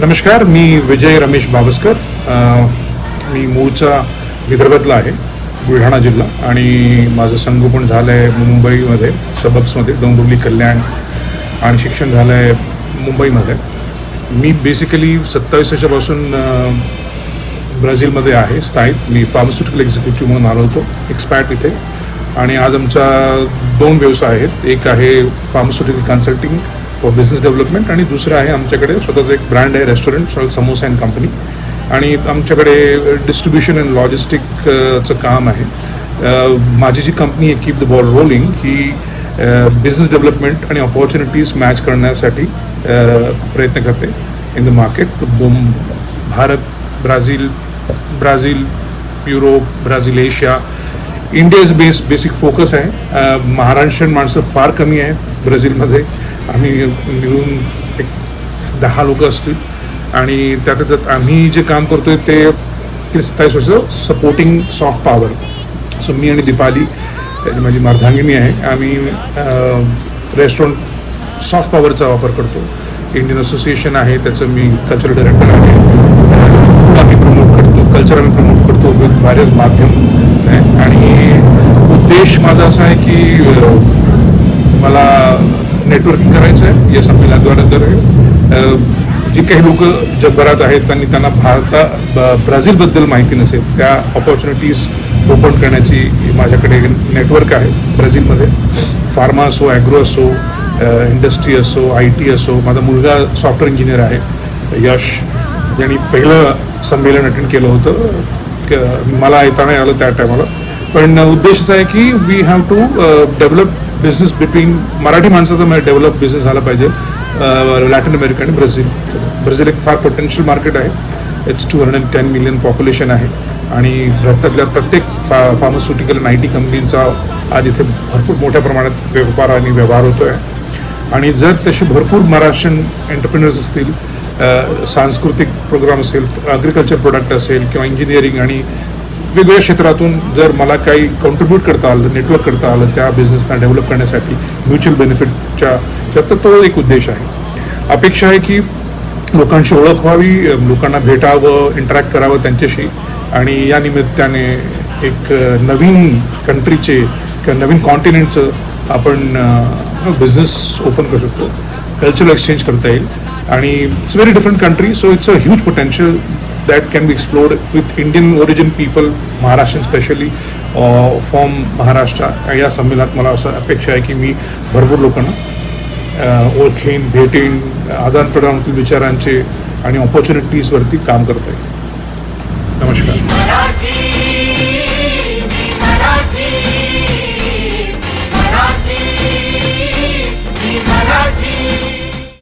नमस्कार मी विजय रमेश बाबस्कर मी मूळचा विदर्भातला आहे बुलढाणा जिल्हा. आणि माझं संगोपन झालं आहे मुंबईमध्ये सबब्समध्ये डोंबिवली कल्याण. आणि शिक्षण झालं आहे मुंबईमध्ये. मी बेसिकली सत्तावीस वर्षापासून ब्राझीलमध्ये आहे स्थायिक. मी फार्मास्युटिकल एक्झिक्युटिव्ह म्हणून आलो होतो एक्सपॅट इथे. आणि आज आमचा दोन व्यवसाय आहेत. एक आहे pharmaceutical consulting for business development आणि दुसरं आहे आमच्याकडे स्वतःचं एक ब्रँड आहे रेस्टॉरंट समोसा अँड कंपनी आणि आमच्याकडे डिस्ट्रीब्युशन अँड लॉजिस्टिकचं काम आहे. Uh, माझी जी कंपनी आहे कीप द बॉल रोलिंग ही uh, बिझनेस डेव्हलपमेंट आणि ऑपॉर्च्युनिटीज मॅच करण्यासाठी uh, प्रयत्न करते in the market Bharat Brazil Brazil Europe Brazil Asia India is base basic focus आहे महाराष्ट्रीयन माणसं फार कमी आहेत ब्राझीलमध्ये. आम्ही मिळून एक दहा लोक असतील. आणि त्यात त्यात आम्ही जे काम करतोय ते ते सत्तावीस वर्ष सपोर्टिंग सॉफ्ट पॉवर सो मी आणि दीपाली त्याची माझी मार्धांगिनी आहे आम्ही रेस्टॉरंट सॉफ्ट पॉवरचा वापर करतो. इंडियन असोसिएशन आहे त्याचं मी कल्चरल डायरेक्टर आहे. आम्ही प्रमोट करतो कल्चर आम्ही प्रमोट करतो विथ व्हायरस माध्यम. आणि उद्देश माझा असा आहे की नेटवर्किंग करायचं आहे या संमेलनाद्वारे अ, जी काही लोक जगभरात आहेत त्यांनी त्यांना भारता ब- ब्राझीलबद्दल माहिती नसेल त्या ऑपॉर्च्युनिटीज ओपन करण्याची माझ्याकडे नेटवर्क आहे ब्राझीलमध्ये. फार्मा असो ॲग्रो असो इंडस्ट्री असो आय टी असो माझा मुलगा सॉफ्टवेअर इंजिनियर आहे यश. ज्यांनी पहिलं संमेलन अटेंड केलं होतं. क- मला येताना आलं त्या टायमाला पण उद्देश असा आहे की we have to develop business between Marathi माणसाचा डेव्हलप बिझनेस झाला पाहिजे. लॅटिन अमेरिका आणि ब्राझील ब्राझील एक फार पोटेन्शियल मार्केट आहे. It's two hundred ten million population आहे. आणि भारतातल्या प्रत्येक फा फार्मास्युटिकल आणि आय टी कंपनींचा आज इथे भरपूर मोठ्या प्रमाणात व्यापार आणि व्यवहार होतो आहे आणि जर तसे भरपूर महाराष्ट्रीयन एंटरप्रिनर्स असतील सांस्कृतिक प्रोग्राम असेल ॲग्रिकल्चर प्रोडक्ट असेल किंवा इंजिनिअरिंग आणि वेगवेगळ्या क्षेत्रातून जर मला काही कॉन्ट्रीब्यूट करता आलं नेटवर्क करता आलं त्या बिझनेसना डेव्हलप करण्यासाठी म्युच्युअल बेनिफिटच्या तर तो एक उद्देश आहे. अपेक्षा आहे की लोकांशी ओळख व्हावी लोकांना भेटावं इंटरॅक्ट करावं त्यांच्याशी आणि या निमित्ताने एक नवीन कंट्रीचे किंवा नवीन कॉन्टिनेंटचं आपण बिझनेस ओपन करू शकतो. कल्चरल एक्सचेंज करता येईल. आणि it's very different country so it's a huge potential that can be explored with Indian origin people Maharashtrian specially from Maharashtra या संमेलनात मला असं अपेक्षा आहे की मी भरपूर लोकांना ओळखेन भेटेन आदानप्रदान होतील विचारांचे आणि ऑपॉर्च्युनिटीजवरती काम करता येईल. नमस्कार.